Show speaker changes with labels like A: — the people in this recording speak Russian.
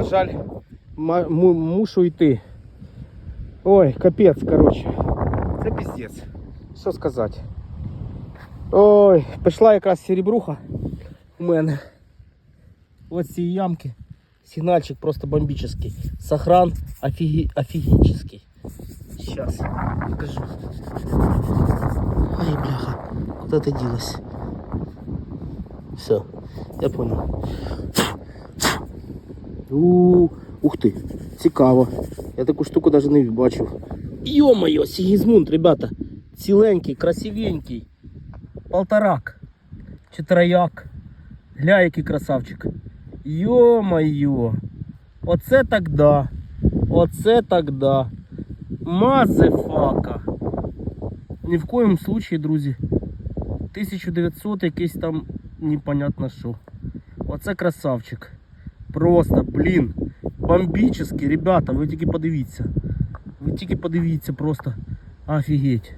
A: на жаль, ма- му- мушу йти. Ой, капець, коротше. Це піздець. Що сказати? Ой, пішла якраз серебруха у мене. Ось ці ямки. Сигнальчик просто бомбический. Сохран офиги... офигический. Сейчас покажу. Ай, бляха. Куда ты делась? Все, я понял. У, ух ти, цікаво. Я таку штуку навіть не бачив. Йо-моє, Сігізмунд, ребята. Ціленький, красивенький. Полторак. Чи трояк. Гля, який красавчик. Йо-моє. Оце так да. Оце так да. Мазефака. Ні в коєму случаї, друзі. 1900 якийсь там непонятно що. Оце красавчик. Просто, блін, бомбічний, ребята, ви тільки подивіться. Ви тільки подивіться просто. Офігеть.